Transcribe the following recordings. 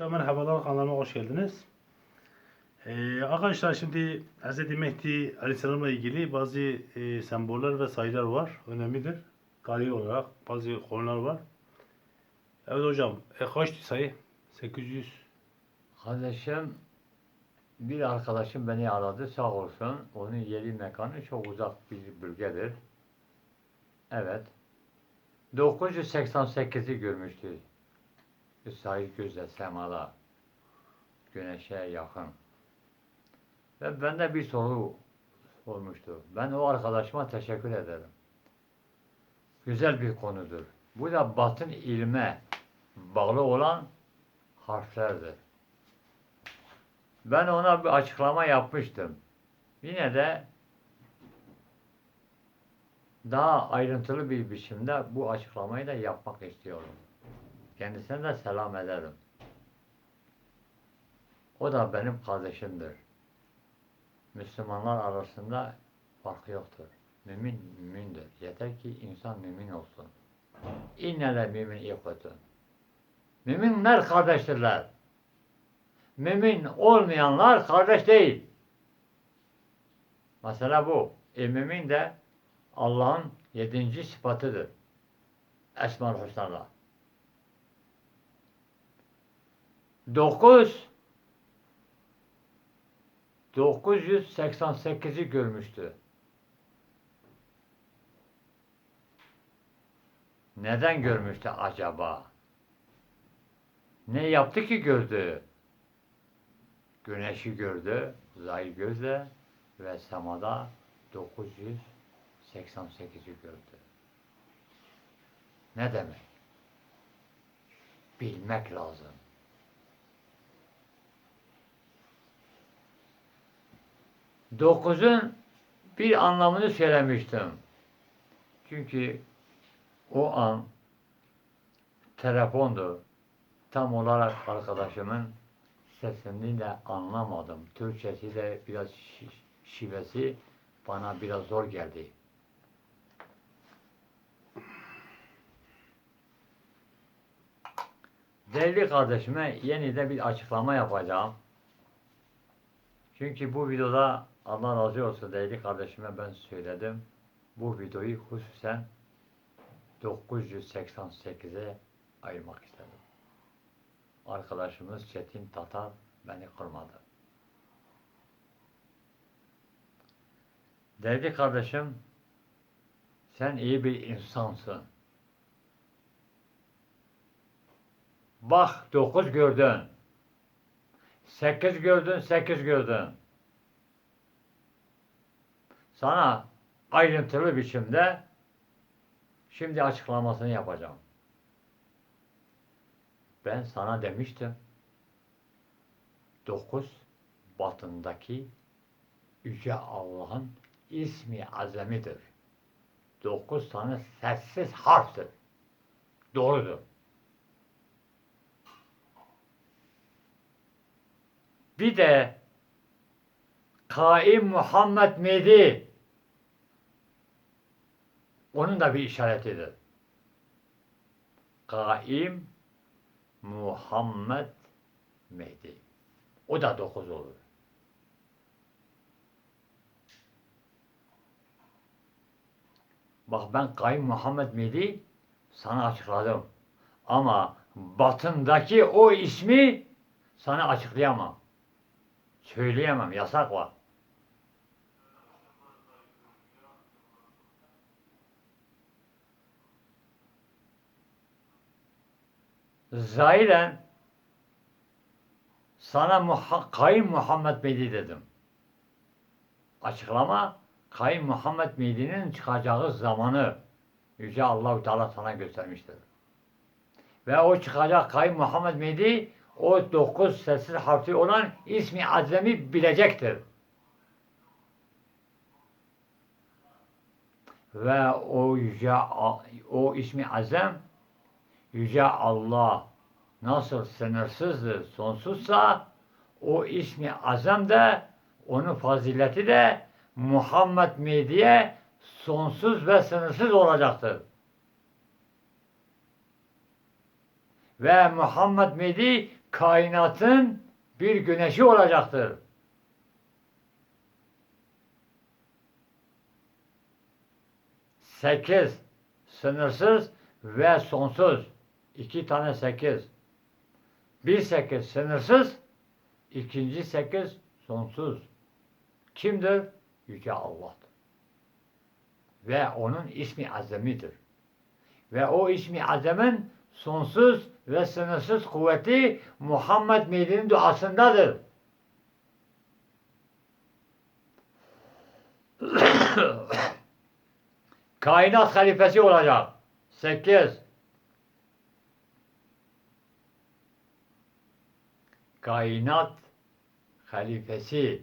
Arkadaşlar merhabalar kanalıma hoş geldiniz. Ee, arkadaşlar şimdi Hz. Mehdi Aleyhisselam'la ilgili bazı e, semboller ve sayılar var. Önemlidir. Gayri olarak bazı konular var. Evet hocam. E, kaçtı sayı? 800. Kardeşim bir arkadaşım beni aradı sağ olsun. Onun yeri mekanı çok uzak bir bölgedir. Evet. 988'i görmüştü. Sahil gözle semada. Güneşe yakın. Ve bende bir soru olmuştu. Ben o arkadaşıma teşekkür ederim. Güzel bir konudur. Bu da batın ilme bağlı olan harflerdir. Ben ona bir açıklama yapmıştım. Yine de daha ayrıntılı bir biçimde bu açıklamayı da yapmak istiyorum. Kendisine de selam ederim. O da benim kardeşimdir. Müslümanlar arasında farkı yoktur. Mümin mümindir. Yeter ki insan mümin olsun. İnnele mümin ihvetun. Müminler kardeştirler. Mümin olmayanlar kardeş değil. Mesela bu. E, mümin de Allah'ın yedinci sıfatıdır. Esma-ül. Dokuz 988'i görmüştü. Neden görmüştü acaba? Ne yaptı ki gördü? Güneşi gördü, zay gözle ve semada 988'i gördü. Ne demek? Bilmek lazım. Dokuzun bir anlamını söylemiştim. Çünkü o an telefondu. Tam olarak arkadaşımın sesini de anlamadım. Türkçesi de biraz şi- şivesi bana biraz zor geldi. Değerli kardeşime yeniden bir açıklama yapacağım. Çünkü bu videoda Allah razı olsun değerli kardeşime ben söyledim. Bu videoyu hususen 988'e ayırmak istedim. Arkadaşımız Çetin Tatar beni kırmadı. Değerli kardeşim, sen iyi bir insansın. Bak dokuz gördün. Sekiz gördün, sekiz gördün. Sana ayrıntılı biçimde şimdi açıklamasını yapacağım. Ben sana demiştim. Dokuz batındaki Yüce Allah'ın ismi azamidir. Dokuz tane sessiz harftir. Doğrudur. Bir de Kaim Muhammed Mehdi onun da bir işaretidir. Kaim Muhammed Mehdi. O da dokuz olur. Bak ben Kaim Muhammed Mehdi sana açıkladım. Ama batındaki o ismi sana açıklayamam. Söyleyemem. Yasak var. Zahiren sana Muha Kayın Muhammed Mehdi dedim. Açıklama Kayın Muhammed Mehdi'nin çıkacağı zamanı Yüce Allahu Teala sana göstermiştir. Ve o çıkacak Kayın Muhammed Mehdi o dokuz sessiz harfi olan ismi azemi bilecektir. Ve o yüce o ismi azem yüce Allah nasıl sınırsızdır, sonsuzsa o ismi azam da onun fazileti de Muhammed Mehdi'ye sonsuz ve sınırsız olacaktır. Ve Muhammed Mehdi kainatın bir güneşi olacaktır. Sekiz, sınırsız ve sonsuz. İki tane sekiz. Bir sekiz sınırsız, ikinci sekiz sonsuz. Kimdir? Yüce Allah'tır. Ve onun ismi azamidir. Ve o ismi azemin sonsuz ve sınırsız kuvveti Muhammed Mehdi'nin duasındadır. Kainat halifesi olacak. Sekiz. Kainat halifesi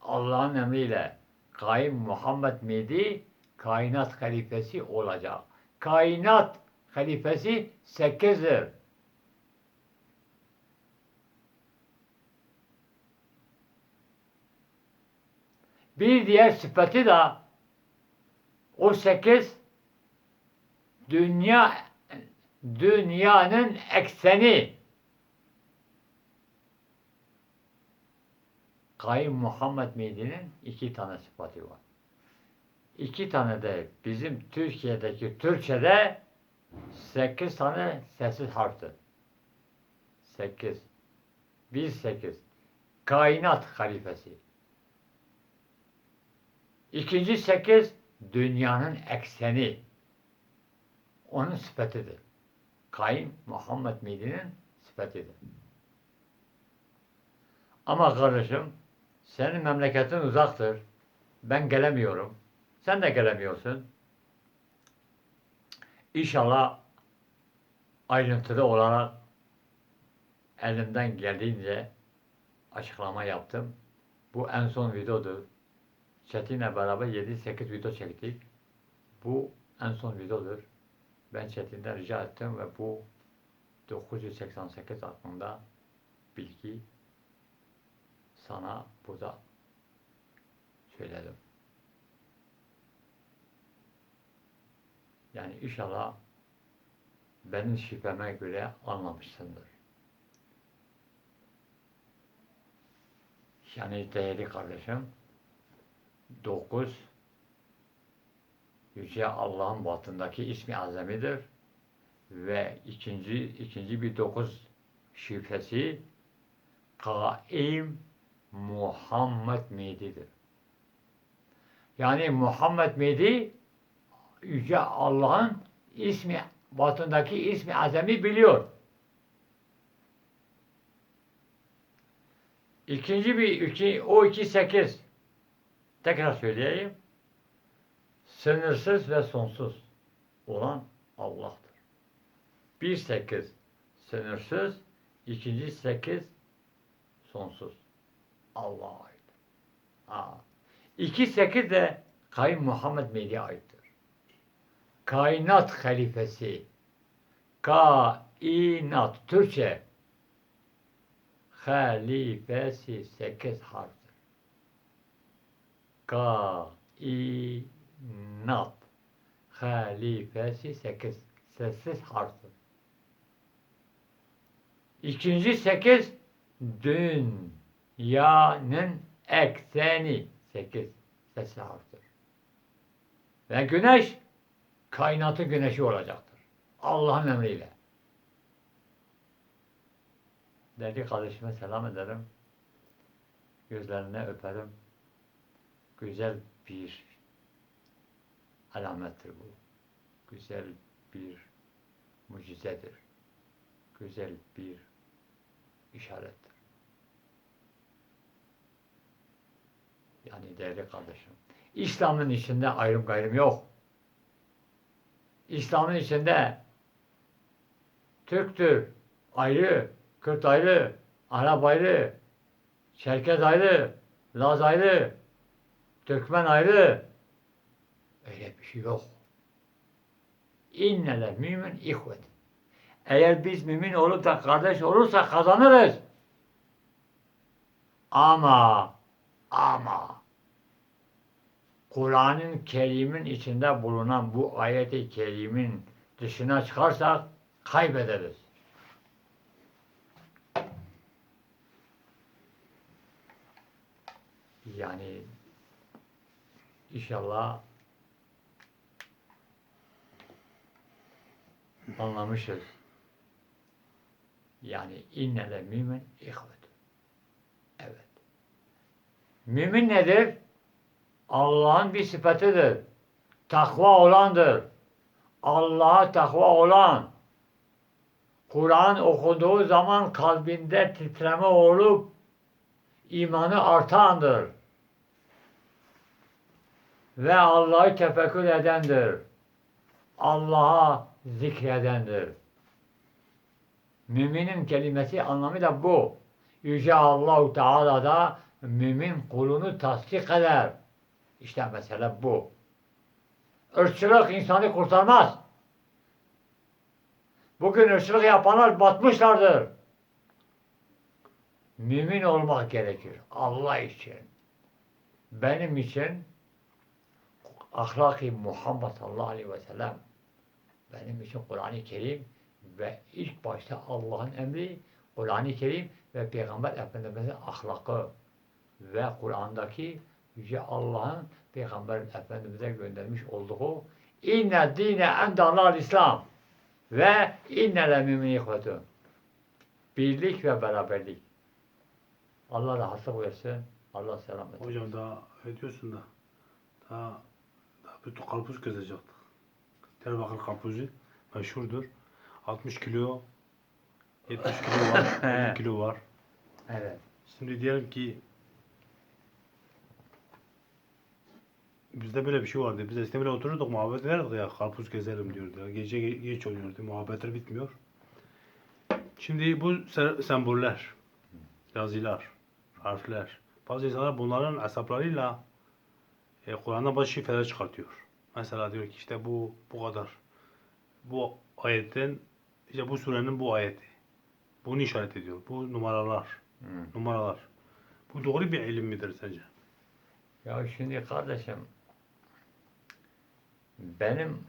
Allah'ın emriyle Kaim Muhammed Mehdi kainat halifesi olacak. Kainat halifesi sekizdir. Bir diğer sıfatı da o sekiz dünya dünyanın ekseni. Kayyum Muhammed Mehdi'nin iki tane sıfatı var. İki tane de bizim Türkiye'deki Türkçe'de sekiz tane sessiz harftir. Sekiz. Bir sekiz. Kainat halifesi. İkinci sekiz dünyanın ekseni. Onun sıfatıdır. Kayyum Muhammed Mehdi'nin sıfatıdır. Ama kardeşim senin memleketin uzaktır. Ben gelemiyorum. Sen de gelemiyorsun. İnşallah ayrıntılı olarak elimden geldiğince açıklama yaptım. Bu en son videodur. Çetin'le beraber 7-8 video çektik. Bu en son videodur. Ben Çetin'den rica ettim ve bu 988 aklında bilgi sana burada söyledim. Yani inşallah benim şifreme göre anlamışsındır. Yani değerli kardeşim, dokuz Yüce Allah'ın batındaki ismi azamidir ve ikinci ikinci bir dokuz şifresi Kaim Muhammed Mehdi'dir. Yani Muhammed Mehdi Yüce Allah'ın ismi, batındaki ismi azami biliyor. İkinci bir, iki, o iki sekiz. Tekrar söyleyeyim. Sınırsız ve sonsuz olan Allah'tır. Bir sekiz sınırsız, ikinci sekiz sonsuz. Allah'a ait. Aa. İki sekiz de Kayın Muhammed Mehdi'ye aittir. Kainat halifesi. Kainat. Türkçe. Halifesi sekiz harftir. Kainat. Halifesi sekiz. Sessiz harftir. İkinci sekiz dünyanın ekseni sekiz sessiz harftir. Ve güneş kainatın güneşi olacaktır. Allah'ın emriyle. Değerli kardeşime selam ederim. Gözlerine öperim. Güzel bir alamettir bu. Güzel bir mucizedir. Güzel bir işarettir. Yani değerli kardeşim. İslam'ın içinde ayrım gayrım yok. İslam'ın içinde Türktür ayrı, Kürt ayrı, Arap ayrı, Çerkez ayrı, Laz ayrı, Türkmen ayrı. Öyle bir şey yok. İnneler mümin ihvet. Eğer biz mümin olup da kardeş olursak kazanırız. Ama ama Kur'an-ı Kerim'in içinde bulunan bu ayeti kerimin dışına çıkarsak kaybederiz. Yani inşallah anlamışız. Yani innele mümin ihvet. Mümin nedir? Allah'ın bir sıfatıdır. Takva olandır. Allah'a takva olan, Kur'an okuduğu zaman kalbinde titreme olup imanı artandır. Ve Allah'ı tefekkür edendir. Allah'a zikredendir. Müminin kelimesi anlamı da bu. Yüce Allahu Teala da mümin kulunu tasdik eder. İşte mesele bu. Irkçılık insanı kurtarmaz. Bugün ırkçılık yapanlar batmışlardır. Mümin olmak gerekir. Allah için. Benim için ahlaki Muhammed sallallahu aleyhi ve sellem benim için Kur'an-ı Kerim ve ilk başta Allah'ın emri Kur'an-ı Kerim ve Peygamber Efendimiz'in ahlakı ve Kur'an'daki Yüce Allah'ın Peygamber Efendimiz'e göndermiş olduğu inne dine endallahal İslam ve innele mümin ihvetun. Birlik ve beraberlik. Allah rahatlık versin. Allah selamet. Hocam daha öyle diyorsun da daha, daha bir karpuz kesecektik. Diyarbakır karpuzu meşhurdur. 60 kilo 70 kilo var, 50 kilo var. Evet. Şimdi diyelim ki bizde böyle bir şey vardı. Biz eskiden böyle otururduk muhabbet ederdik ya karpuz keselim diyordu. ya. Gece ge- geç oluyordu. Muhabbetler bitmiyor. Şimdi bu se- semboller, yazılar, harfler. Bazı insanlar bunların hesaplarıyla e, Kur'an'dan bazı şifreler çıkartıyor. Mesela diyor ki işte bu bu kadar. Bu ayetten işte bu surenin bu ayeti. Bunu işaret ediyor. Bu numaralar Hı. numaralar. Bu doğru bir ilim midir sence? Ya şimdi kardeşim benim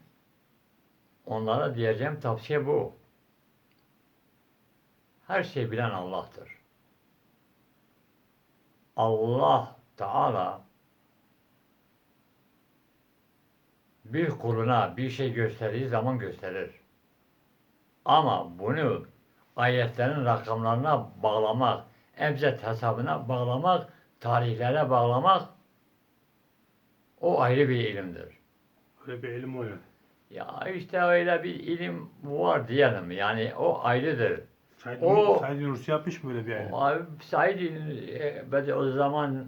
onlara diyeceğim tavsiye bu. Her şeyi bilen Allah'tır. Allah Teala bir kuluna bir şey gösterdiği zaman gösterir. Ama bunu ayetlerin rakamlarına bağlamak, ebced hesabına bağlamak, tarihlere bağlamak o ayrı bir ilimdir. Öyle bir ilim var yani. Ya işte öyle bir ilim var diyelim. Yani o ayrıdır. Said, O- Nur, Said Nursi yapmış mı böyle bir ilim? Abi Said e, o zaman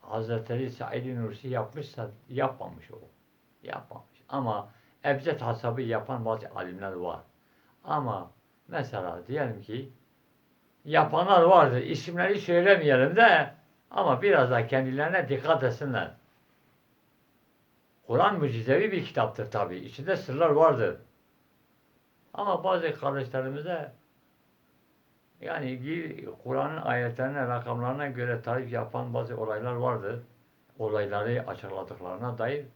Hazretleri Said Nursi yapmışsa yapmamış o. Yapmamış. Ama ebced hesabı yapan bazı alimler var. Ama mesela diyelim ki yapanlar vardır. İsimleri söylemeyelim de ama biraz da kendilerine dikkat etsinler. Kur'an mucizevi bir kitaptır tabi. İçinde sırlar vardır. Ama bazı kardeşlerimize yani Kur'an'ın ayetlerine, rakamlarına göre tarif yapan bazı olaylar vardır. Olayları açıkladıklarına dair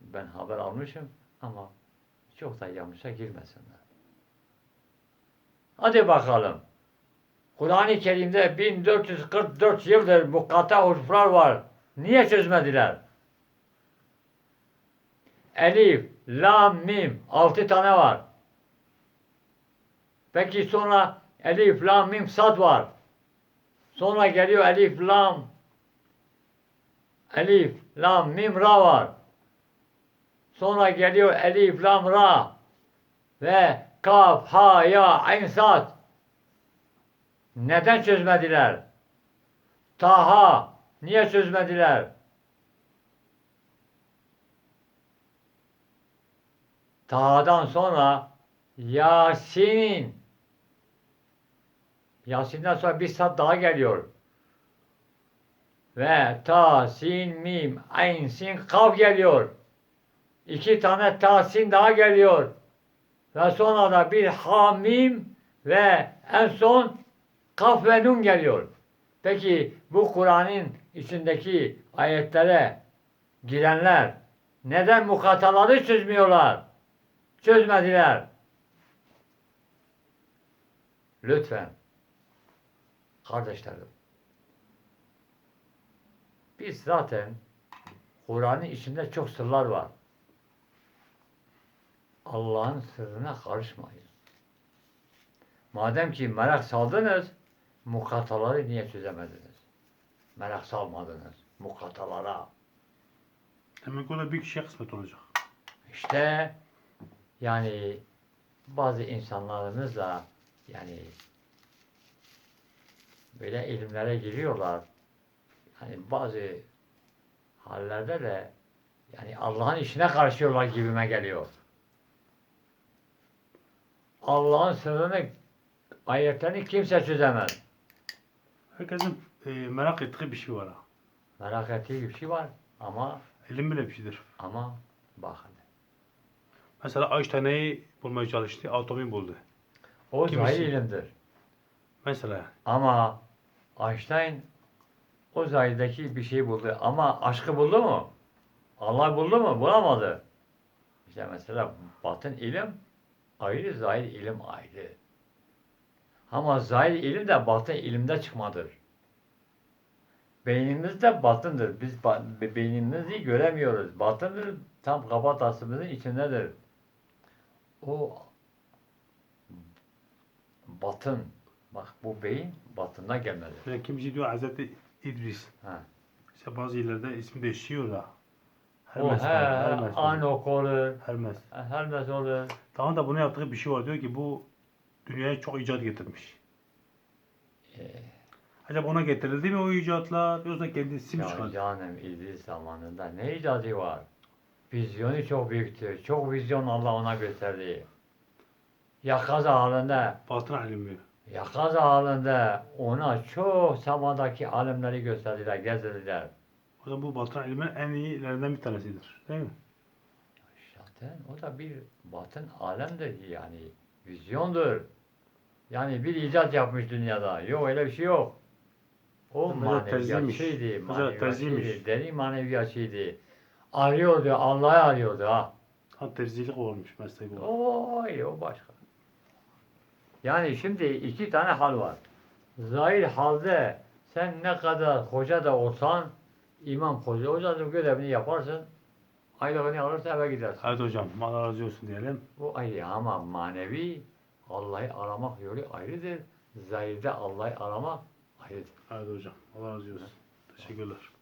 ben haber almışım ama çok da yanlışa girmesinler. Hadi bakalım. Kur'an-ı Kerim'de 1444 yıldır bu kata huruflar var. Niye çözmediler? Elif, Lam, Mim. Altı tane var. Peki sonra Elif, Lam, Mim, Sad var. Sonra geliyor Elif, Lam, Elif, Lam, Mim, Ra var. Sonra geliyor Elif, Lam, Ra ve Kaf, Ha, Ya, Ayn, Sad. Neden çözmediler? Taha, niye çözmediler? Taha'dan sonra Yasin. Yasin'den sonra bir sat daha geliyor. Ve ta, sin, mim, ayn, sin, kaf geliyor. İki tane ta, sin daha geliyor. Ve sonra da bir ha, mim ve en son kaf ve nun geliyor. Peki bu Kur'an'ın içindeki ayetlere girenler neden mukataları çözmüyorlar? Çözmediler. Lütfen. Kardeşlerim. Biz zaten Kur'an'ın içinde çok sırlar var. Allah'ın sırrına karışmayın. Madem ki merak saldınız, mukataları niye çözemediniz? Merak salmadınız mukatalara. Demek o da bir kişiye kısmet olacak. İşte yani bazı insanlarımız da yani böyle ilimlere giriyorlar. Yani bazı hallerde de yani Allah'ın işine karışıyorlar gibime geliyor. Allah'ın sırrını ayetlerini kimse çözemez. Herkesin e, merak ettiği bir şey var. Merak ettiği bir şey var ama İlim bile bir şeydir. ama bakın. Mesela Einstein'ı bulmaya çalıştı, atomu buldu. O Kimisi- zahir ilimdir. Mesela Ama Einstein o zahirdeki bir şey buldu. Ama aşkı buldu mu? Allah buldu mu? Bulamadı. İşte mesela batın ilim ayrı, zahir ilim ayrı. Ama zahir ilim de batın ilimde çıkmadır. Beynimiz de batındır. Biz beynimizi göremiyoruz. Batındır tam kafatasımızın içindedir. O batın. Bak bu beyin batından gelmeli. yani kimisi diyor Hazreti İdris. Ha. İşte bazı yerlerde ismi değişiyor da. O Hermes. he, var, Hermes. var. Anok olur, Hermes. Hermes olur. Tamam da bunu yaptığı bir şey var. Diyor ki bu dünyaya çok icat getirmiş. Ee, Acaba ona getirildi mi o icatlar yoksa kendisi mi ya çıkardı? canım İdris zamanında ne icadı var? Vizyonu çok büyüktü. Çok vizyon Allah ona gösterdi. Yakaz halinde, Batın ilmi. yakaz halinde ona çok samadaki alimleri gösterdiler, gezdirdiler. O da bu batın ilminin en iyilerinden bir tanesidir. Değil mi? Zaten o da bir batın alemdir yani. Vizyondur. Yani bir icat yapmış dünyada. Yok öyle bir şey yok. O maneviyatçıydı. Maneviyatçıydı. Derin maneviyatçıydı. Arıyordu. Allah'ı arıyordu ha. Ha terzilik olmuş meslek olarak. Oy o başka. Yani şimdi iki tane hal var. Zahir halde sen ne kadar hoca da olsan imam hoca hocanın görevini yaparsın. Aylığını alırsa eve gidersin. Evet hocam Allah razı olsun diyelim. Bu ayrı ama manevi Allah'ı aramak yolu ayrıdır. Zahirde Allah'ı aramak ayrıdır. Evet hocam Allah razı olsun. Teşekkürler.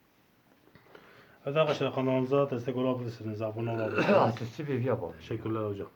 Evet arkadaşlar kanalımıza destek olabilirsiniz. Abone olabilirsiniz. Atısı bir yapalım. Teşekkürler hocam.